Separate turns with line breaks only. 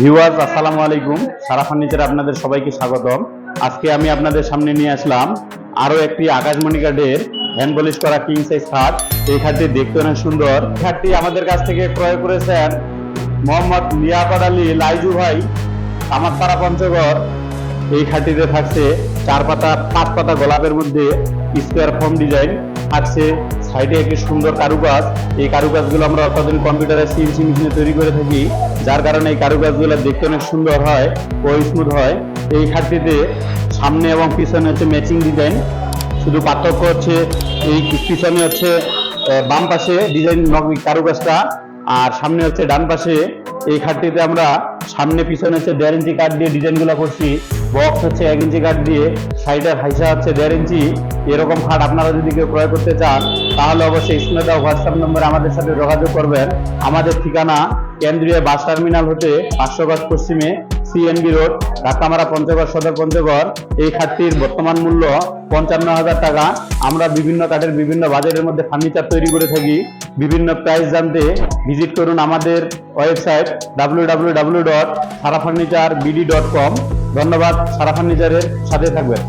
Viewers আসসালামু আলাইকুম। সারা ফার্নিচারে আপনাদের সবাইকে স্বাগতম। আজকে আমি আপনাদের সামনে নিয়ে আসলাম আরও একটি আকাশমণি কাঠের হ্যান্ড পলিশ করা কিং সাইজ খাট। এই খাটটি দেখতে অনেক সুন্দর। খাটটি আমাদের কাছ থেকে ক্রয় করেছেন মোহাম্মদ লিয়াকত আলী লাইজু ভাই আমার তারা পঞ্চগড়। এই খাটটিতে থাকছে চার পাতা, পাঁচ পাতা গোলাপের মধ্যে স্কোয়ার ফর্ম ডিজাইন থাকছে সাইডে একটি সুন্দর কারুকাজ। এই কারুকাজগুলো আমরা অত্যাধুনিক কম্পিউটারে সিএনসি মেশিনে তৈরি করে থাকি, যার কারণে এই কারুকাজগুলো দেখতে অনেক সুন্দর হয় ও স্মুথ হয়। এই খাটটিতে সামনে এবং পিছনে হচ্ছে ম্যাচিং ডিজাইন শুধু পার্থক্য হচ্ছে এই পিছনে হচ্ছে বাম পাশে ডিজাইন কারুকাজটা, আর সামনে হচ্ছে ডান পাশে এই খাটটিতে আমরা সামনে পিছনে হচ্ছে দেড় ইঞ্চি কাঠ দিয়ে ডিজাইনগুলো করছি। বক্স হচ্ছে এক ইঞ্চি কাঠ দিয়ে সাইডের হাইসা হচ্ছে দেড় ইঞ্চি এরকম খাট আপনারা যদি কেউ ক্রয় করতে চান, তাহলে অবশ্যই স্ক্রিনে হোয়াটসঅ্যাপ নম্বরে আমাদের সাথে যোগাযোগ করবেন। আমাদের ঠিকানা কেন্দ্রীয় বাস টার্মিনাল হতে পাঁচশো পশ্চিমে সিএনবি রোড ঢাকামারা পঞ্চগড় সদর পঞ্চগড়। এই খাটটির বর্তমান মূল্য পঞ্চান্ন হাজার টাকা। আমরা বিভিন্ন কাঠের বিভিন্ন বাজারের মধ্যে ফার্নিচার তৈরি করে থাকি। বিভিন্ন প্রাইস জানতে ভিজিট করুন আমাদের website W W W dot Sara furniture BD dot com ধন্যবাদ সারা নিজারের সাথে থাকবেন।